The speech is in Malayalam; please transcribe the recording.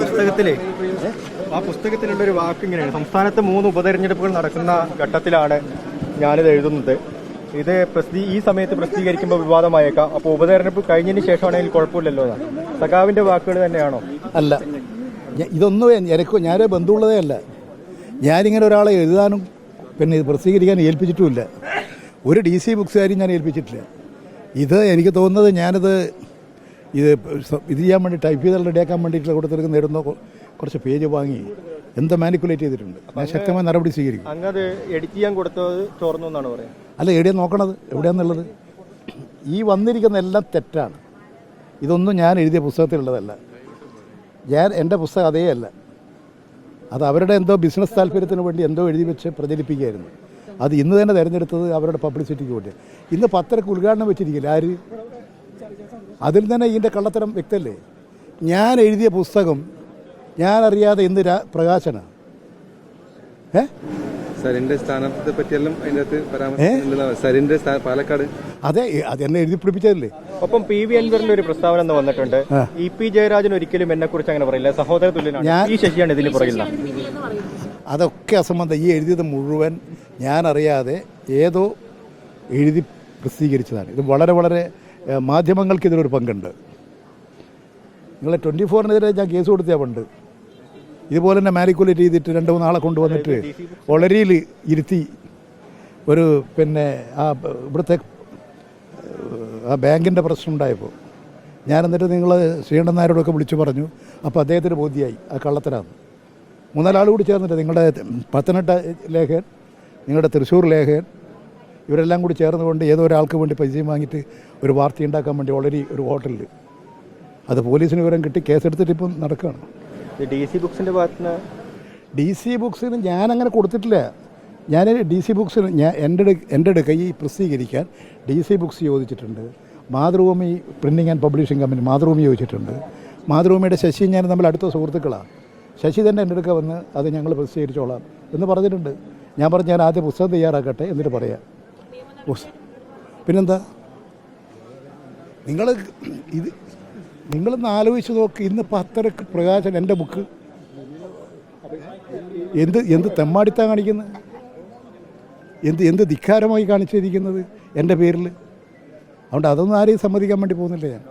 പുസ്തകത്തിലെ? ആ പുസ്തകത്തിലുള്ള ഒരു വാക്ക് ഇങ്ങനെയാണ്. സംസ്ഥാനത്ത് മൂന്ന് ഉപതെരഞ്ഞെടുപ്പുകൾ നടക്കുന്ന ഘട്ടത്തിലാണ് ഞാനിത് എഴുതുന്നത്. ഇത് പ്രസിദ്ധീ ഈ സമയത്ത് പ്രസിദ്ധീകരിക്കുമ്പോൾ വിവാദമായേക്കാം. അപ്പോൾ ഉപതെരഞ്ഞെടുപ്പ് കഴിഞ്ഞതിന് ശേഷമാണെങ്കിൽ കുഴപ്പമില്ലല്ലോ. സഖാവിന്റെ വാക്കുകൾ തന്നെയാണോ? അല്ല. ഇതൊന്നും എനിക്ക് ഞാനൊരു ബന്ധമുള്ളതേ അല്ല. ഞാനിങ്ങനെ ഒരാളെ എഴുതാനും പിന്നെ ഇത് പ്രസിദ്ധീകരിക്കാൻ ഏൽപ്പിച്ചിട്ടുമില്ല. ഒരു ഡി സി ബുക്സുകാരും ഞാൻ ഏൽപ്പിച്ചിട്ടില്ല. ഇത് എനിക്ക് തോന്നുന്നത് ഞാനിത് ഇത് ഇത് ചെയ്യാൻ വേണ്ടി ടൈപ്പ് ചെയ്ത് റെഡിയാക്കാൻ വേണ്ടിയിട്ടുള്ള കൊടുത്തിട്ട് നേടുന്ന കുറച്ച് പേജ് വാങ്ങി എന്ത് മാനിക്കുലേറ്റ് ചെയ്തിട്ടുണ്ട്. ഞാൻ ശക്തമായ നടപടി സ്വീകരിക്കും. അങ്ങനെ എഡിറ്റ് ചെയ്യാൻ കൊടുത്തത് ചോർന്നു എന്നാണ് പറയുന്നത്. അല്ല എവിടെയാണ് നോക്കണത് എവിടെയാണെന്നുള്ളത് ഈ വന്നിരിക്കുന്ന എല്ലാം തെറ്റാണ്. ഇതൊന്നും ഞാൻ എഴുതിയ പുസ്തകത്തിലുള്ളതല്ല. ഞാൻ എന്റെ പുസ്തകം അതേ അല്ല. അത് അവരുടെ എന്തോ ബിസിനസ് താല്പര്യത്തിന് വേണ്ടി എന്തോ എഴുതി വെച്ച് പ്രചരിപ്പിക്കുകയായിരുന്നു. അത് ഇന്ന് തന്നെ തിരഞ്ഞെടുത്തത് അവരുടെ പബ്ലിസിറ്റിക്ക് വേണ്ടി ഇന്ന് പത്തരക്ക് ഉദ്ഘാടനം വെച്ചിരിക്കില്ല? ആര്? അതിൽ തന്നെ ഇതിന്റെ കള്ളത്തരം വ്യക്തമല്ലേ ഞാൻ എഴുതിയ പുസ്തകം ഞാൻ അറിയാതെ ഇന്ന് പ്രകാശന? ഏ? സരിന്റെ സ്ഥാനാർത്ഥിത്തെ പറ്റിയെല്ലാം അതിന്റെ അകത്ത് പരാമർശം സരിന്റെ പാലക്കാട്. അതെ അത് എന്നെ എഴുതി പിടിപ്പിച്ചതല്ലേ? ഒപ്പം പി വി അൻവറിന്റെ ഒരു പ്രസ്താവന എന്ന് വന്നിട്ടുണ്ട്. ഇ പി ജയരാജൻ ഒരിക്കലും എന്നെ കുറിച്ച് അങ്ങനെ പറയില്ല. സഹോദര തുല്യനാണ്. ഈ ശശിയാണ് ഇതിന് പറയില്ല അതൊക്കെ അസംബന്ധം. ഈ എഴുതിയത് മുഴുവൻ ഞാൻ അറിയാതെ ഏതോ എഴുതി പ്രസിദ്ധീകരിച്ചതാണ്. ഇത് വളരെ വളരെ മാധ്യമങ്ങൾക്ക് ഇതിലൊരു പങ്കുണ്ട്. നിങ്ങളെ ട്വന്റി ഫോറിനെതിരെ ഞാൻ കേസ് കൊടുത്തിയാ പണ്ട്. ഇതുപോലെ തന്നെ മാനിക്കുലേറ്റ് ചെയ്തിട്ട് രണ്ട് മൂന്നാളെ കൊണ്ടുവന്നിട്ട് ഒളരിയിൽ ഇരുത്തി ഒരു പിന്നെ ആ ഇവിടുത്തെ ആ ബാങ്കിന്റെ പ്രശ്നം ഉണ്ടായപ്പോൾ ഞാൻ എന്നിട്ട് നിങ്ങൾ ശ്രീകണ്ഠൻ നായരോടൊക്കെ വിളിച്ചു പറഞ്ഞു. അപ്പോൾ അദ്ദേഹത്തിന് ബോധ്യമായി ആ കള്ളത്തരാന്ന്. മൂന്നാലാൾ കൂടി ചേർന്നിട്ട് നിങ്ങളുടെ പത്തനംതിട്ട ലേഖകൻ നിങ്ങളുടെ തൃശ്ശൂർ ലേഖകൻ ഇവരെല്ലാം കൂടി ചേർന്നുകൊണ്ട് ഏതോ ഒരാൾക്ക് വേണ്ടി പൈസയും വാങ്ങിയിട്ട് ഒരു വാർത്ത ഉണ്ടാക്കാൻ വേണ്ടി ഓൾറെഡി ഒരു ഹോട്ടലിൽ അത് പോലീസിന് വിവരം കിട്ടി കേസെടുത്തിട്ട് ഇപ്പം നടക്കുകയാണ് ഡി സി ബുക്സിന്റെ ഭാഗത്തുനിന്ന്? ഡി സി ബുക്സിന് ഞാനങ്ങനെ കൊടുത്തിട്ടില്ല. ഞാൻ ഡി സി ബുക്സിന് ഞാൻ എന്റെ എന്റെ അടുക്ക ഈ പ്രസിദ്ധീകരിക്കാൻ ഡി സി ബുക്സ് ചോദിച്ചിട്ടുണ്ട്. Mathrubhumi printing and publishing company Mathrubhumi ചോദിച്ചിട്ടുണ്ട്. മാതൃഭൂമിയുടെ ശശി ഞാൻ നമ്മൾ അടുത്ത സുഹൃത്തുക്കളാണ് ശശി തന്നെ എന്റെ അടുക്ക വന്ന് അത് ഞങ്ങൾ പ്രസിദ്ധീകരിച്ചോളാം എന്ന് പറഞ്ഞിട്ടുണ്ട്. ഞാൻ പറഞ്ഞു ഞാൻ ആദ്യം പുസ്തകം തയ്യാറാക്കട്ടെ എന്നിട്ട് പറയാം. പിന്നെന്താ? നിങ്ങൾ ഇത് നിങ്ങളൊന്ന് ആലോചിച്ച് നോക്ക്. ഇന്ന് പത്തരക്ക് പ്രകാശൻ എന്റെ ബുക്ക്. എന്ത് എന്ത് തെമ്മാടിത്താ കാണിക്കുന്നത് എന്ത് എന്ത് ധിക്കാരമായി കാണിച്ചിരിക്കുന്നത് എന്റെ പേരിൽ അതുകൊണ്ട് അതൊന്നും ആരെയും സമ്മതിക്കാൻ വേണ്ടി പോകുന്നില്ല ഞാൻ.